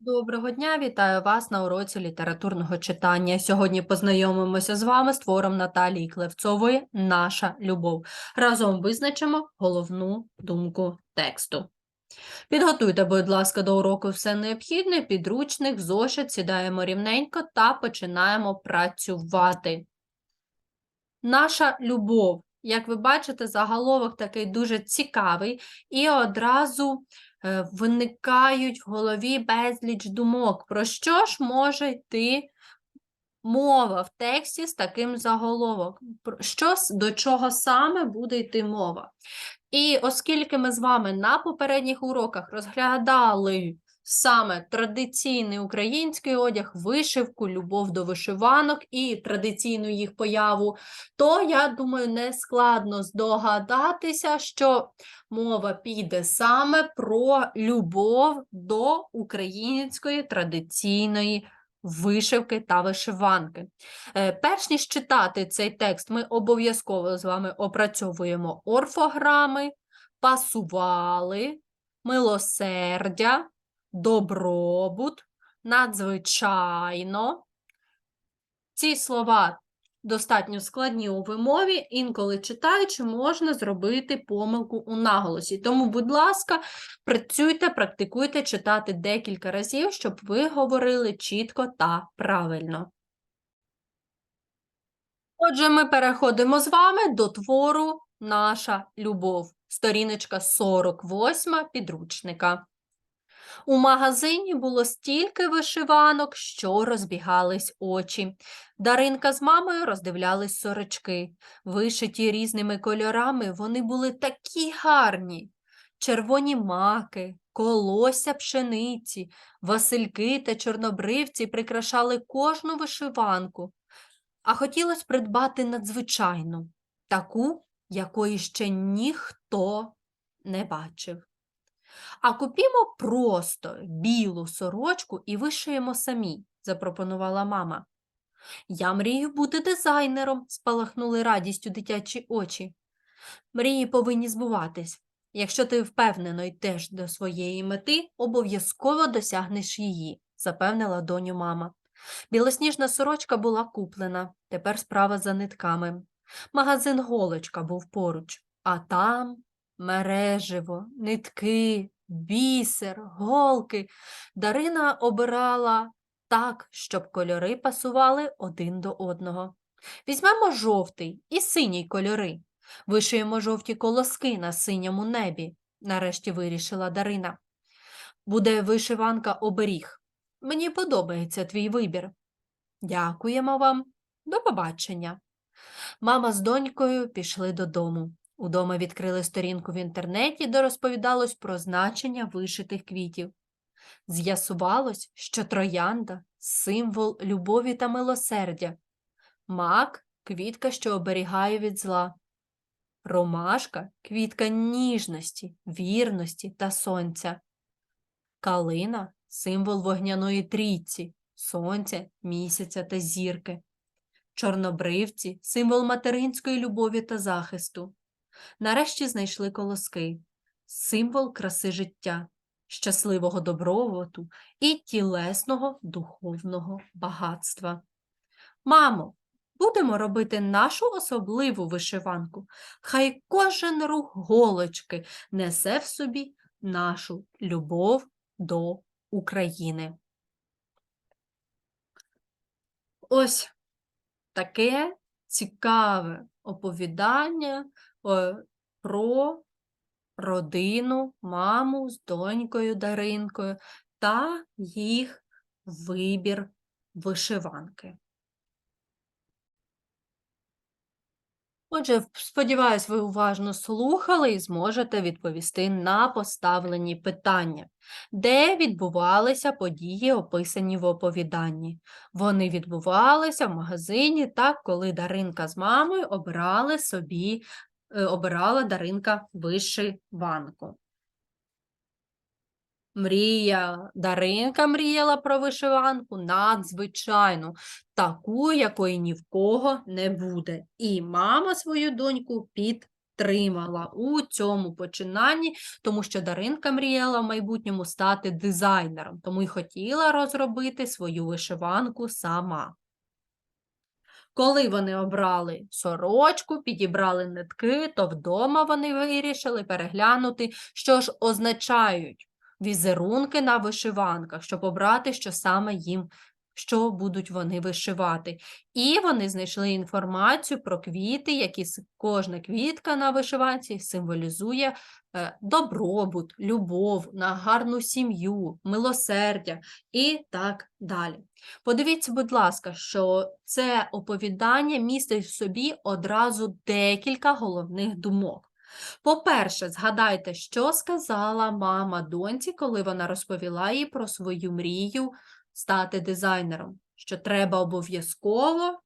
Доброго дня, вітаю вас на уроці літературного читання. Сьогодні познайомимося з вами з твором Наталії Клевцової Наша любов. Разом визначимо головну думку тексту. Підготуйте, будь ласка, до уроку все необхідне, підручник, зошит, сідаємо рівненько та починаємо працювати. Наша любов. Як ви бачите, заголовок такий дуже цікавий, і одразу виникають в голові безліч думок. Про що ж може йти мова в тексті з таким заголовок? Про Що, до чого саме буде йти мова? І оскільки ми з вами на попередніх уроках розглядали саме традиційний український одяг, вишивку, любов до вишиванок і традиційну їх появу, то я думаю, не складно здогадатися, що мова піде саме про любов до української традиційної вишивки та вишиванки. Е, Перш ніж читати цей текст, ми обов'язково з вами опрацьовуємо орфограми, пасували, милосердя, добробут, надзвичайно. Ці слова достатньо складні у вимові, інколи читаючи, можна зробити помилку у наголосі. Тому, будь ласка, працюйте, практикуйте читати декілька разів, щоб ви говорили чітко та правильно. Отже, ми переходимо з вами до твору Наша любов, сторіночка 48 підручника. У магазині було стільки вишиванок, що розбігались очі. Даринка з мамою роздивлялись сорочки. Вишиті різними кольорами, вони були такі гарні. Червоні маки, колося пшениці, васильки та чорнобривці прикрашали кожну вишиванку. А хотілося придбати надзвичайну, таку, якої ще ніхто не бачив. А купімо просто білу сорочку і вишиємо самі, запропонувала мама. Я мрію бути дизайнером, спалахнули радістю дитячі очі. Мрії повинні збуватись. Якщо ти впевнено йдеш до своєї мети, обов'язково досягнеш її, запевнила доню мама. Білосніжна сорочка була куплена, тепер справа за нитками. Магазин голочка був поруч, а там мереживо, нитки, бісер, голки. Дарина обирала так, щоб кольори пасували один до одного. Візьмемо жовтий і синій кольори. Вишиємо жовті колоски на синьому небі, нарешті вирішила Дарина. Буде вишиванка оберіг. Мені подобається твій вибір. Дякуємо вам. До побачення. Мама з донькою пішли додому. Удома відкрили сторінку в інтернеті, де розповідалось про значення вишитих квітів. З'ясувалось, що троянда символ любові та милосердя, мак квітка, що оберігає від зла, ромашка квітка ніжності, вірності та сонця, калина символ вогняної трійці, сонця, місяця та зірки. Чорнобривці символ материнської любові та захисту. Нарешті знайшли колоски, символ краси життя, щасливого добробуту і тілесного духовного багатства. Мамо, будемо робити нашу особливу вишиванку. Хай кожен рух голочки несе в собі нашу любов до України. Ось таке цікаве оповідання про родину, маму з донькою Даринкою та їх вибір вишиванки. Отже, сподіваюсь, ви уважно слухали і зможете відповісти на поставлені питання. Де відбувалися події, описані в оповіданні? Вони відбувалися в магазині, так, коли Даринка з мамою обирали собі, е, обирала Даринка вишиванку. Мрія, Даринка мріяла про вишиванку надзвичайну, таку, якої ні в кого не буде. І мама свою доньку підтримала у цьому починанні, тому що Даринка мріяла в майбутньому стати дизайнером, тому й хотіла розробити свою вишиванку сама. Коли вони обрали сорочку, підібрали нитки, то вдома вони вирішили переглянути, що ж означають візерунки на вишиванках, щоб обрати, що саме їм, що будуть вони вишивати. І вони знайшли інформацію про квіти, які кожна квітка на вишиванці символізує е, добробут, любов, на гарну сім'ю, милосердя і так далі. Подивіться, будь ласка, що це оповідання містить в собі одразу декілька головних думок. По-перше, згадайте, що сказала мама доньці, коли вона розповіла їй про свою мрію стати дизайнером, що треба обов'язково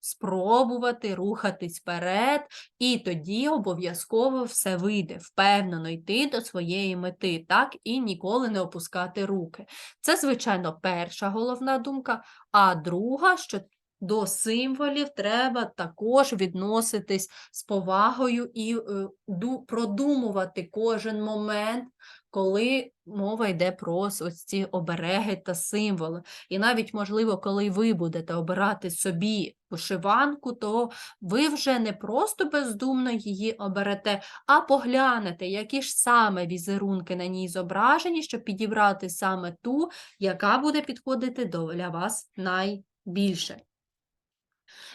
спробувати рухатись вперед, і тоді обов'язково все вийде, впевнено йти до своєї мети, так, і ніколи не опускати руки. Це, звичайно, перша головна думка, а друга, що до символів треба також відноситись з повагою і е, продумувати кожен момент, коли мова йде про ось ці обереги та символи. І навіть, можливо, коли ви будете обирати собі вишиванку, то ви вже не просто бездумно її оберете, а поглянете, які ж саме візерунки на ній зображені, щоб підібрати саме ту, яка буде підходити до- для вас найбільше.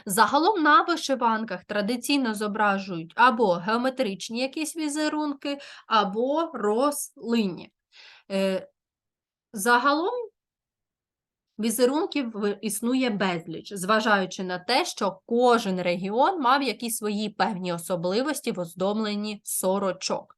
Загалом на вишиванках традиційно зображують або геометричні якісь візерунки, або рослинні. Е, Загалом візерунків існує безліч, зважаючи на те, що кожен регіон мав якісь свої певні особливості в оздобленні сорочок.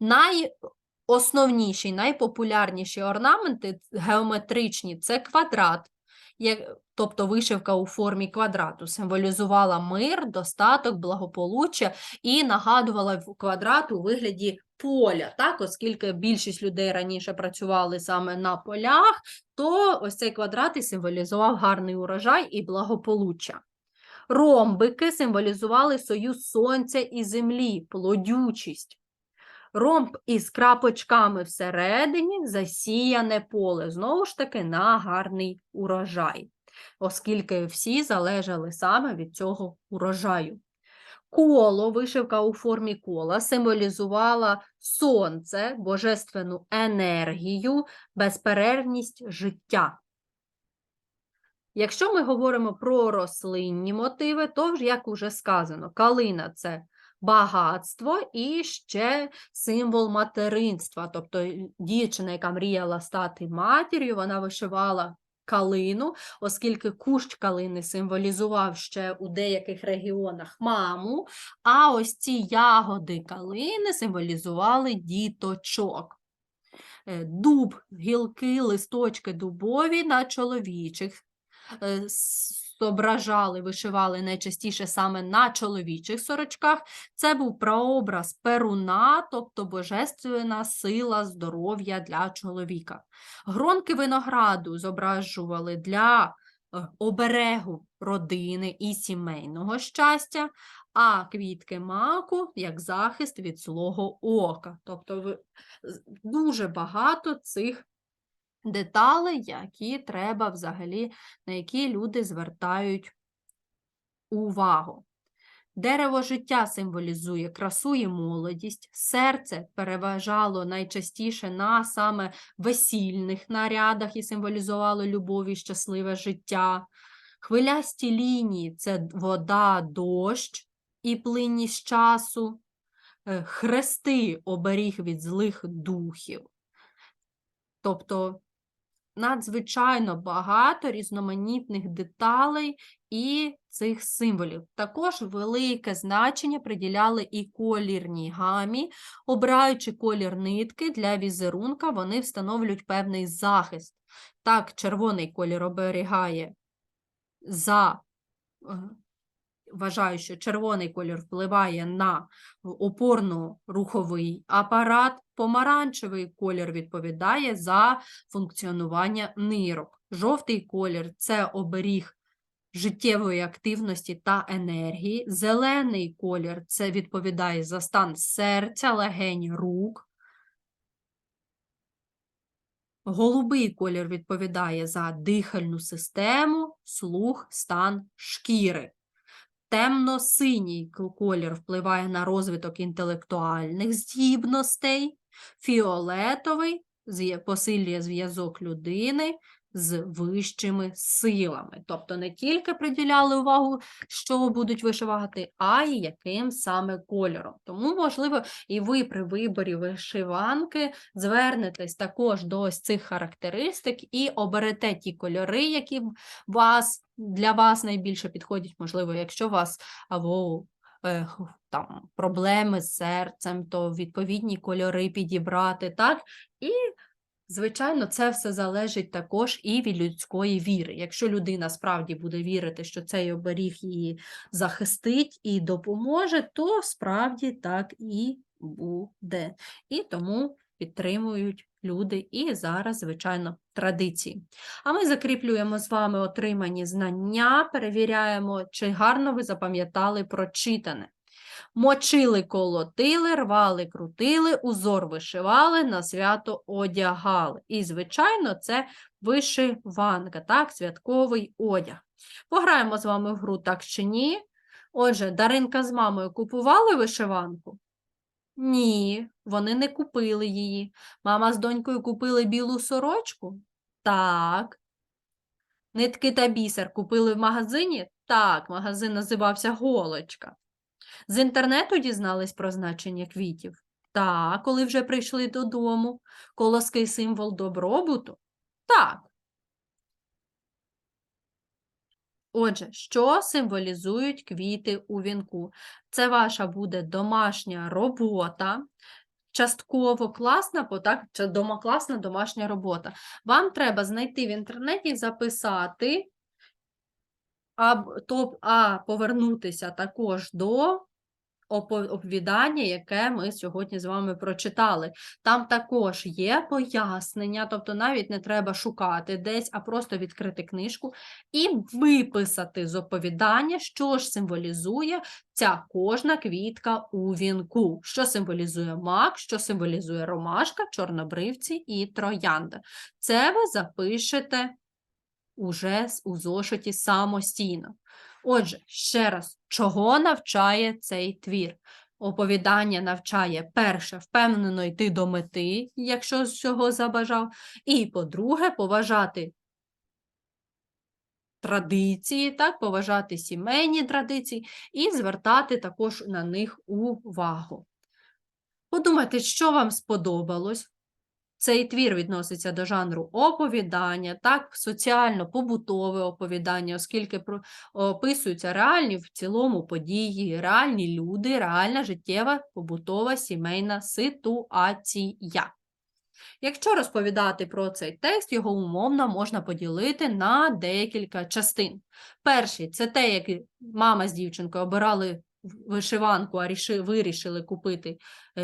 Найосновніші, найпопулярніші орнаменти геометричні це квадрат, як- тобто вишивка у формі квадрату, символізувала мир, достаток, благополуччя і нагадувала квадрат у вигляді поля. Так, оскільки більшість людей раніше працювали саме на полях, то ось цей квадрат і символізував гарний урожай і благополуччя. Ромбики символізували союз сонця і землі, плодючість. Ромб із крапочками всередині засіяне поле, знову ж таки, на гарний урожай, оскільки всі залежали саме від цього урожаю. Коло, вишивка у формі кола, символізувала сонце, божественну енергію, безперервність життя. Якщо ми говоримо про рослинні мотиви, то як уже сказано, калина це багатство і ще символ материнства. Тобто дівчина, яка мріяла стати матір'ю, вона вишивала калину, оскільки кущ калини символізував ще у деяких регіонах маму, а ось ці ягоди калини символізували діточок. Е, Дуб, гілки, листочки дубові на чоловічих е, зображали, вишивали найчастіше саме на чоловічих сорочках. Це був прообраз перуна, тобто божественна сила здоров'я для чоловіка. Гронки винограду зображували для е, оберегу родини і сімейного щастя, а квітки маку як захист від злого ока. Тобто дуже багато цих деталей, які треба взагалі, на які люди звертають увагу. Дерево життя символізує красу і молодість, серце переважало найчастіше на саме весільних нарядах і символізувало любов і щасливе життя. Хвилясті лінії це вода, дощ і плинність часу. Е, Хрести оберіг від злих духів. Тобто надзвичайно багато різноманітних деталей і цих символів. Також велике значення приділяли і колірній гамі. Обираючи колір нитки для візерунка, вони встановлюють певний захист. Так, червоний колір оберігає за вважаю, що червоний колір впливає на опорно-руховий апарат, помаранчевий колір відповідає за функціонування нирок. Жовтий колір це оберіг життєвої активності та енергії. Зелений колір це відповідає за стан серця, легень, рук. Голубий колір відповідає за дихальну систему, слух, стан шкіри. Темно-синій колір впливає на розвиток інтелектуальних здібностей. Фіолетовий посилює зв'язок людини з вищими силами. Тобто не тільки приділяли увагу, що будуть вишивати, а й яким саме кольором. Тому, можливо, і ви при виборі вишиванки звернетесь також до ось цих характеристик і оберете ті кольори, які вас, для вас найбільше підходять, можливо, якщо у вас або е, там проблеми з серцем, то відповідні кольори підібрати, так? І Звичайно, це все залежить також і від людської віри. Якщо людина справді буде вірити, що цей оберіг її захистить і допоможе, то справді так і буде. І тому підтримують люди і зараз, звичайно, традиції. А ми закріплюємо з вами отримані знання, перевіряємо, чи гарно ви запам'ятали прочитане. Мочили, колотили, рвали, крутили, узор вишивали, на свято одягали. І, звичайно, це вишиванка, так, святковий одяг. Пограємо з вами в гру так чи ні. Отже, Даринка з мамою купували вишиванку? Ні, вони не купили її. Мама з донькою купили білу сорочку? Так. Нитки та бісер купили в магазині? Так, магазин називався Голочка. З інтернету дізнались про значення квітів? Так, коли вже прийшли додому. Колоский символ добробуту? Так. Отже, що символізують квіти у вінку? Це ваша буде домашня робота, частково класна, бо так, це дома класна домашня робота. Вам треба знайти в інтернеті, записати, б- а повернутися також до опо- оповідання, яке ми сьогодні з вами прочитали. Там також є пояснення, тобто навіть не треба шукати десь, а просто відкрити книжку і виписати з оповідання, що ж символізує ця кожна квітка у вінку, що символізує мак, що символізує ромашка, чорнобривці і троянда. Це ви запишете уже у зошиті самостійно. Отже, ще раз, чого навчає цей твір? Оповідання навчає перше, впевнено йти до мети, якщо цього забажав, і, по-друге, поважати традиції, так, поважати сімейні традиції і звертати також на них увагу. Подумайте, що вам сподобалось. Цей твір відноситься до жанру оповідання, так, соціально-побутове оповідання, оскільки описуються реальні в цілому події, реальні люди, реальна життєва побутова сімейна ситуація. Якщо розповідати про цей текст, його умовно можна поділити на декілька частин. Перший це те, як мама з дівчинкою обирали вишиванку, а вирішили купити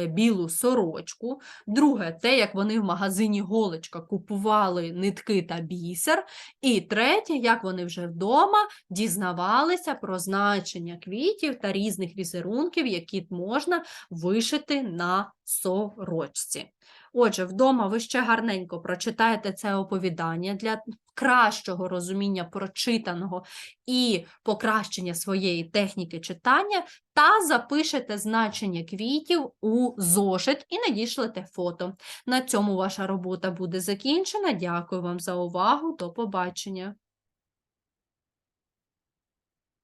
білу сорочку. Друге, те, як вони в магазині Голочка купували нитки та бісер. І третє, як вони вже вдома дізнавалися про значення квітів та різних візерунків, які можна вишити на сорочці. Отже, вдома ви ще гарненько прочитаєте це оповідання для кращого розуміння прочитаного і покращення своєї техніки читання, та запишете значення квітів у зошит і надішлете фото. На цьому ваша робота буде закінчена. Дякую вам за увагу. До побачення.